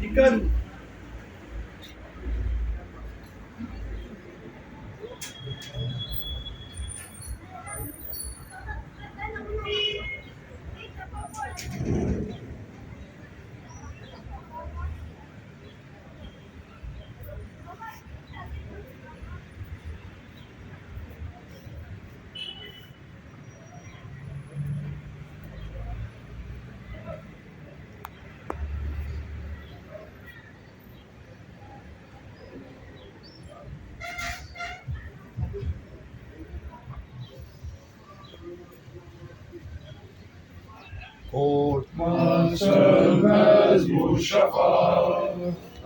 Dikkat. Korkma sönmez bu şafak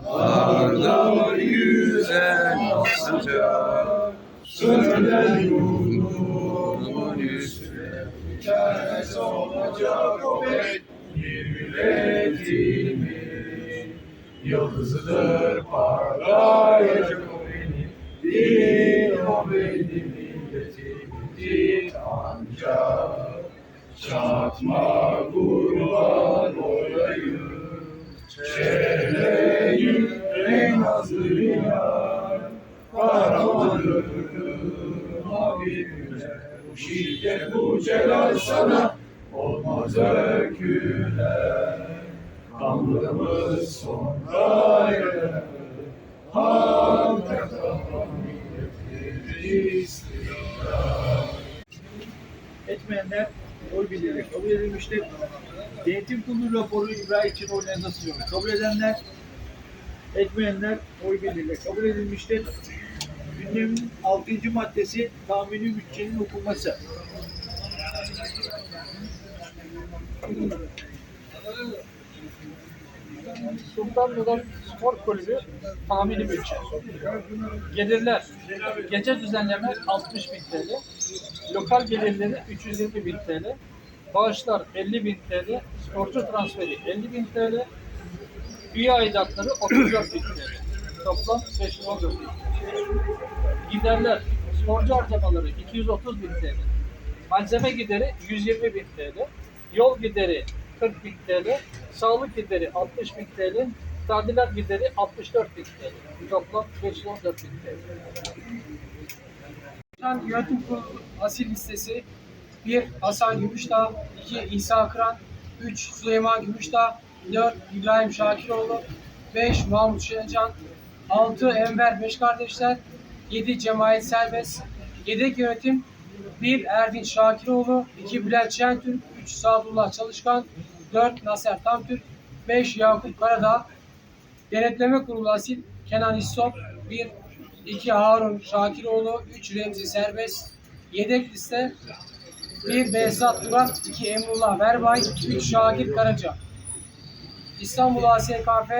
Darda yüzen sıcak Sönen yurdumun üstüne Ters olacak o bir milletimin Yıldızıdır parlayacak o benim Değil o benim milletimin ancak Çatma kurban olayım. Çeleyim en azı yar. Kahramanım abimle. Bu şiddet bu celal sana Olmaz öyküler. Kanlımız yer. Hakikaten oy birliğiyle kabul edilmiştir. Denetim kurulu raporu ibra için oylarınıza sunuyorum. Kabul edenler, etmeyenler oy birliğiyle kabul edilmiştir. Gündemin 6. maddesi tahmini bütçenin okunması. Sultanbeyler Spor Kulübü tahmini bütçe. Gelirler, gece düzenleme 60 bin TL, lokal gelirleri 320 bin TL, bağışlar 50 bin TL, sporcu transferi 50 bin TL, üye aidatları 34 bin TL. Toplam 514 bin Giderler, sporcu harcamaları 230 bin TL, malzeme gideri 120 bin TL, yol gideri 40 bin TL, sağlık gideri 60 bin TL, tadilat gideri 64 bin TL. Toplam 514 bin TL. Yönetim Kurulu asil listesi 1. Hasan Gümüşdağ 2. İsa Kıran 3. Süleyman Gümüşdağ 4. İbrahim Şakiroğlu 5. Mahmut Şencan 6. Enver Beş Kardeşler 7. Cemaat Serbest Yedek Yönetim 1. Erdinç Şakiroğlu 2. Bülent Şentürk 3. Sadullah Çalışkan 4. Naser Tamtürk 5. Yakup Karadağ Denetleme Kurulu asil Kenan İssop 1. 2 Harun Şakiroğlu, 3 Remzi Serbest, yedek liste 1 Behzat Duran, 2 Emrullah Verbay, 3 Şakir Karaca. İstanbul ASKF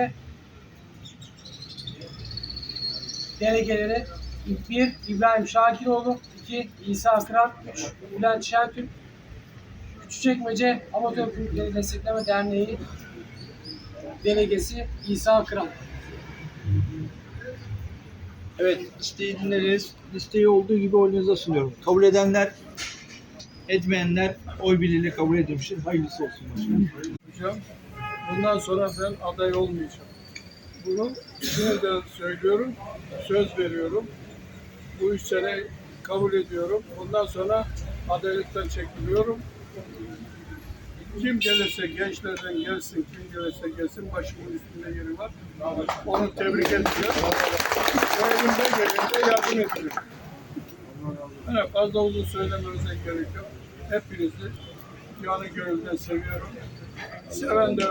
delegeleri 1 İbrahim Şakiroğlu, 2 İsa Kıran, 3 Bülent Şentürk, Küçükçekmece Amatör Kulüpleri Destekleme Derneği delegesi İsa Kıran. Evet, listeyi dinlediniz. Listeyi olduğu gibi oyunuza sunuyorum. Kabul edenler, etmeyenler oy birliğiyle kabul edilmiştir. Hayırlısı olsun başkanım. yapacağım. Bundan sonra ben aday olmayacağım. Bunu şimdiden söylüyorum, söz veriyorum. Bu üç sene kabul ediyorum. Bundan sonra adaylıktan çekiliyorum. Kim gelirse gençlerden gelsin, kim gelirse gelsin başımın üstünde yeri var. Onu tebrik edeceğim. Elimde geldiğinde yardım edeceğim. Evet, fazla uzun söylememize gerek yok. Hepinizi canı gönülden seviyorum. Seven de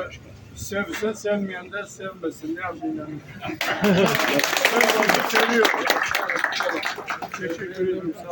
sevse, sevmeyen de sevmesin. Ne yapayım yani? ben onu seviyorum. Teşekkür ederim. Sağ olun.